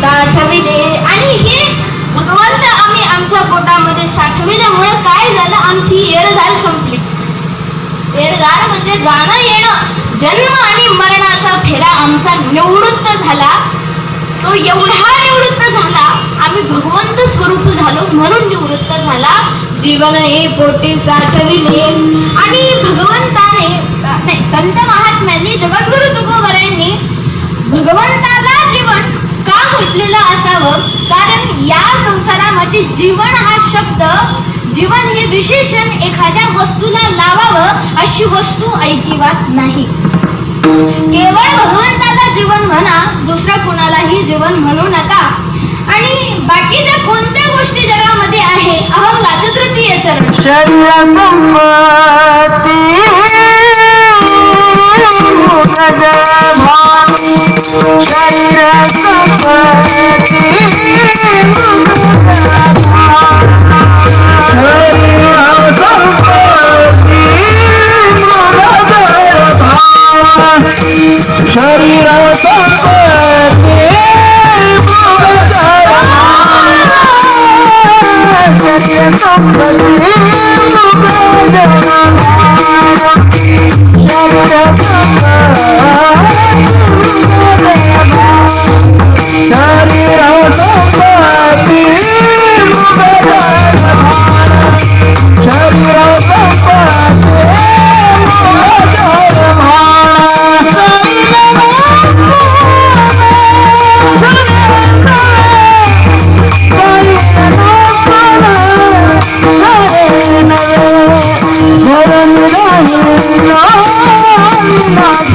साठविले आणि हे आम्ही आमच्या पोटामध्ये साठविल्यामुळे काय झालं? आमची येरधार संपली. येरधार म्हणजे जाणं येणं जन्म आणि मरणाचा फेरा आमचा निवृत्त झाला. तो एवढा निवृत्त झाला आम्ही भगवंत स्वरूप झालो म्हणून निवृत्त झाला. जीवन हे पोटी साठविले आणि भगवंताने नाही संत महात्म्यांनी जगद्गुरु तुकोबऱ्यांनी भगवंताला जीवन का म्हटलेलं असावं? कारण या संसारामध्ये जीवन हा शब्द जीवन हे विशेषण एखाद्या वस्तूला लावावं अशी वस्तू ऐकिवात नाही. केवळ भगवंताला जीवन म्हणा दुसरं कुणालाही जीवन म्हणू नका. आणि बाकीच्या कोणत्या गोष्टी जगामध्ये आहे अहंगाचं तृतीय चरण शरीर संपत्ती शरीर Oh,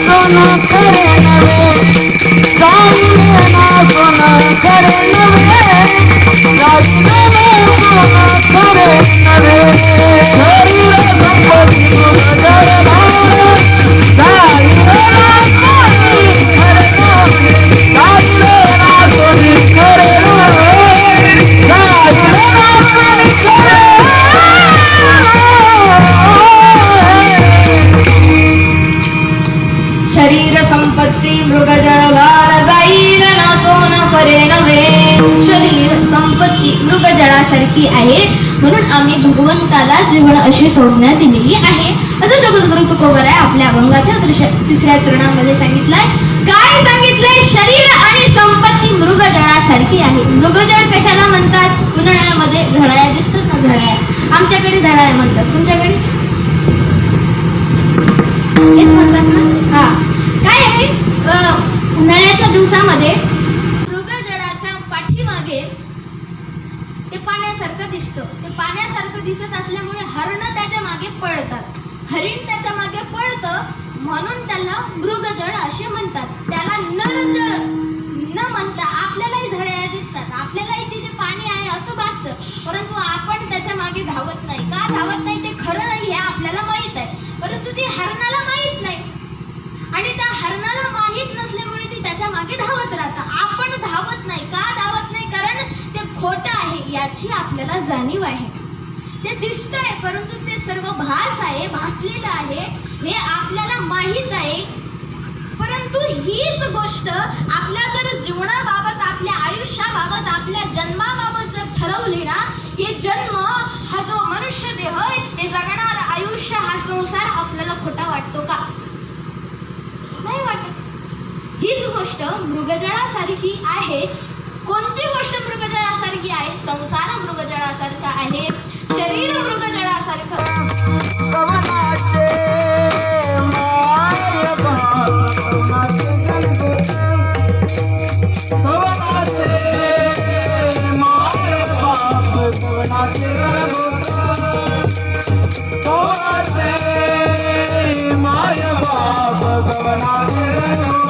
সোনা করে নেবে জানিয়ে না সোনা করে নেবে জানিয়ে না সোনা করে নেবে শরীর সম্পত্তি নজর ভালো জানিয়ে না সোনা করে নেবে मृगजळासारखी आहे. म्हणून आम्ही भगवंताला जीवन अशी सोडण्यात दिलेली आहे. असं जगद्गुरु आहे आपल्या अभंगाच्या दृश्य तिसऱ्या चरणामध्ये सांगितलंय. काय सांगितलंय? शरीर आणि संपत्ती मृगजळासारखी आहे. मृगजळ कशाला म्हणतात? उन्हाळ्यामध्ये झळाया दिसतात ना झळाया? आमच्याकडे झळाया म्हणतात. तुमच्याकडे? हेच म्हणतात ना? हा. काय आहे? उन्हाळ्याच्या दिवसामध्ये पाण्यासारखं दिसतं. ते पाण्यासारखं दिसत असल्यामुळे हरण त्याच्यामागे पळतात. हरिण त्याच्यामागे पळतं म्हणून त्याला मृगजळ असे म्हणतात. त्याला नरजळ न म्हणता आपल्यालाही झळ्या दिसतात. आपल्यालाही तिथे पाणी आहे असं भासतं. परंतु आपण त्याच्यामागे धावत नाही. का धावत नाही ते खरं नाही हे आपल्याला माहीत आहे. परंतु ती हरणाला माहीत नाही. आणि त्या हरणाला माहीत नसल्यामुळे ती त्याच्यामागे धावत राहतं. आपण धावत नाही. का खोटं आहे याची आपल्याला जाणीव आहे. ते दिसतंय परंतु ते सर्व भास आहे भासलेलं आहे हे आपल्याला माहीत आहे. परंतु हीच गोष्ट आपल्या जर जीवनाबाबत आपल्या आयुष्याबाबत आपल्या जन्माबाबत जर ठरवली ना हे जन्म हा जो मनुष्य देह हे जगणार आयुष्य हा संसार आपल्याला खोटा वाटतो का? नाही वाटत. हीच गोष्ट मृगजळासारखी आहे कोणती गोष्ट मृगजळासारखी आहे संसार मृगजळासारखा आहे शरीर मृगजळासारखं माय बाप गणपती.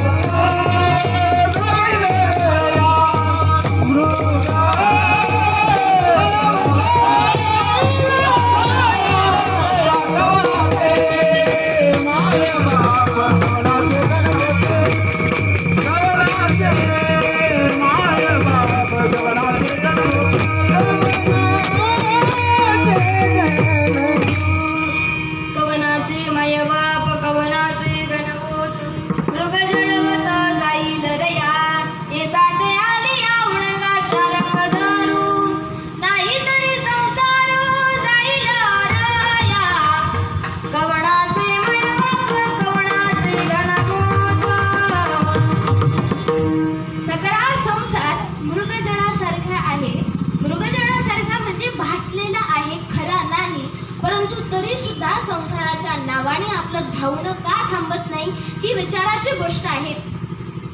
संसाराच्या नावाने आपलं धावणं का थांबत नाही ही विचाराची गोष्ट आहे.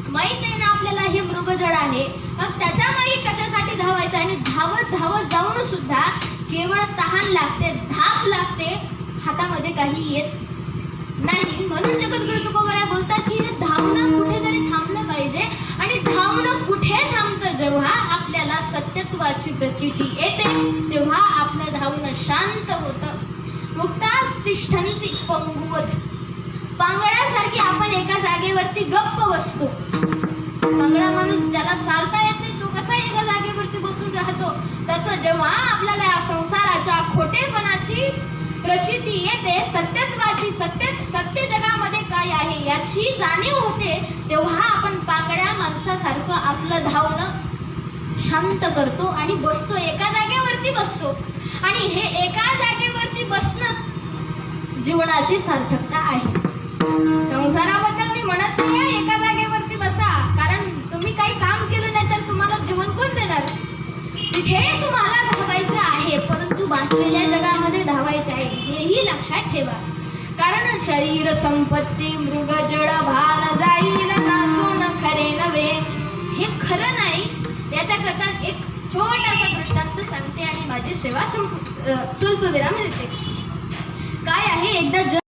माहीत आहे ना आपल्याला हे मृगजड आहे. मग त्याच्यामागे कशासाठी धावायचं? आणि धावत धावत जाऊन सुद्धा केवळ तहान लागते धाप लागते हातामध्ये काही येत नाही. म्हणून जगद्गुरु तुकोबरा बोलतात की हे धावणं कुठेतरी थांबलं पाहिजे. आणि धावणं कुठे थांबतं जेव्हा आपल्याला सत्यत्वाची प्रचिती येते तेव्हा आपलं धावणं शांत होतं. मुक्तास तिष्ठंती पंगुवत पांगळ्यासारखी आपण एका जागेवरती गप्प बसतो. पांगळा माणूस ज्याला चालता येत नाही तो कसा एका जागेवरती बसून राहतो. तसं जेव्हा आपल्याला या संसाराच्या खोटेपणाची प्रचिती येते सत्यत्वाची सत्य सत्य जगामध्ये काय आहे याची जाणीव होते तेव्हा आपण पांगड्या माणसासारखं आपलं धावणं शांत करतो आणि बसतो. एका जागेवरती बसतो. आणि हे एका जीवनाची सार्थकता आहे. संसाराबद्दल मी म्हणत नाही आहे, एका जागेवरती बसा. कारण तुम्ही काही काम केलं नाही तर तुम्हाला जीवन कोण देणार? तिथे तुम्हाला धावायचं आहे परंतु वाचलेल्या जगामध्ये धावायचं आहे. हेही लक्षात ठेवा. कारण शरीर संपत्ती मृग जड भान जाईल नासून खरे नव्हे. हे खरं नाही. याच्याकरता एक छोटासा दृष्टांत सांगते आणि माझी सेवा संप शुल्क विराम देते. आहे. एकदा